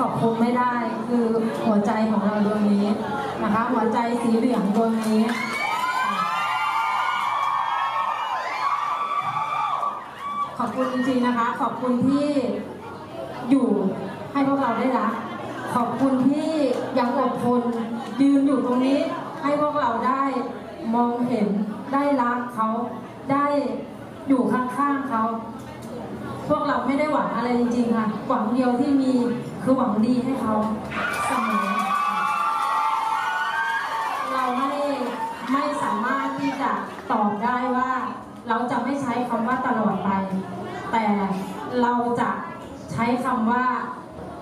ขอบคุณไม่ได้ คือหัวใจของเราดวงนี้นะคะ หัวใจสีเหลืองดวงนี้ขอบคุณจริงๆนะคะ ขอบคุณที่อยู่ให้พวกเราได้รัก ขอบคุณที่ยังอดทนยืนอยู่ตรงนี้ ให้พวกเราได้มองเห็นได้รักเขาได้อยู่ข้างๆเขา พวกเราไม่ได้หวังอะไรจริงๆค่ะ หวังเดียวที่มีคือหวังดีให้เขาเสมอ เราไม่ไม่สามารถที่จะตอบได้ว่า เราจะไม่ใช้คำว่าตลอดไป แต่เราจะใช้คำว่า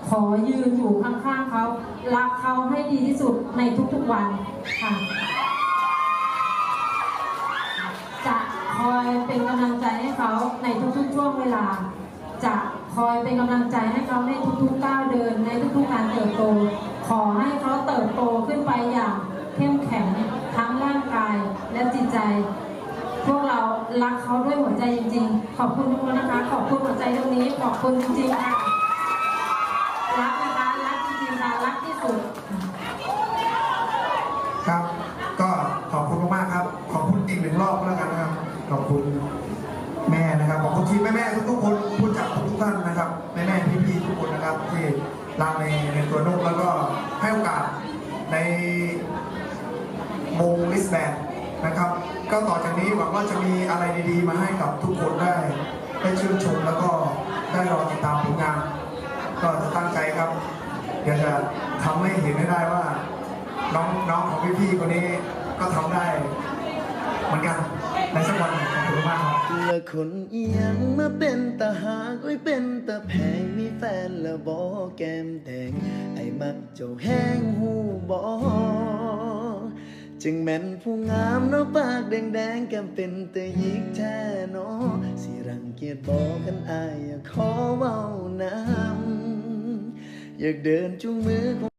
ขอยืนอยู่ข้างๆเขารักเขาให้ดีที่สุดในทุกๆวันค่ะ กำลังใจให้เขาในทุกๆช่วงเวลา จะคอยเป็นกำลังใจให้เขาในทุกๆก้าวเดิน ในทุกๆการเติบโต ขอให้เขาเติบโตขึ้นไปอย่างเข้มแข็งทั้งร่างกายและจิตใจ พวกเรารักเขาด้วยหัวใจจริง ๆ ขอบคุณทุกคนนะคะ ขอบคุณหัวใจตรงนี้ ขอบคุณจริงๆค่ะรักนะคะรักจริงๆค่ะรักที่สุดครับ ก็ขอบคุณมากๆครับ ขอบคุณอีกหนึ่งรอบแล้วกันนะ ขอบคุณแม่นะครับขอบคุณทีมแม่ๆทุกๆคนผู้จัดทุกท่านนะครับแม่ๆพี่ๆทุกคนนะครับที่รักในในตัวนุ่มแล้วก็ให้โอกาสในวงลิสแบนนะครับ ก็ต่อจากนี้หวังว่าจะมีอะไรดีๆ มาให้กับทุกคนได้ได้ชื่นชมแล้วก็ได้รอติดตามผลงาน ก็จะตั้งใจครับอยากจะทำให้เห็นให้ได้ว่า น้องน้องของพี่ๆคนนี้ก็ทำได้ ละคนเอียงมาเป็นตาหากไว้เป็นตาแพงมีแฟนแล้วบอแก้มแดง ไอ้มักเจ้าแห้งหูบอจึงแม่นผู้งามเนาะปากแดงๆแก้มเป็นตายิกแท้เนาะสิรังเกียจบอกกันอายอยากขอเว้านำอยากเดินจุงมือ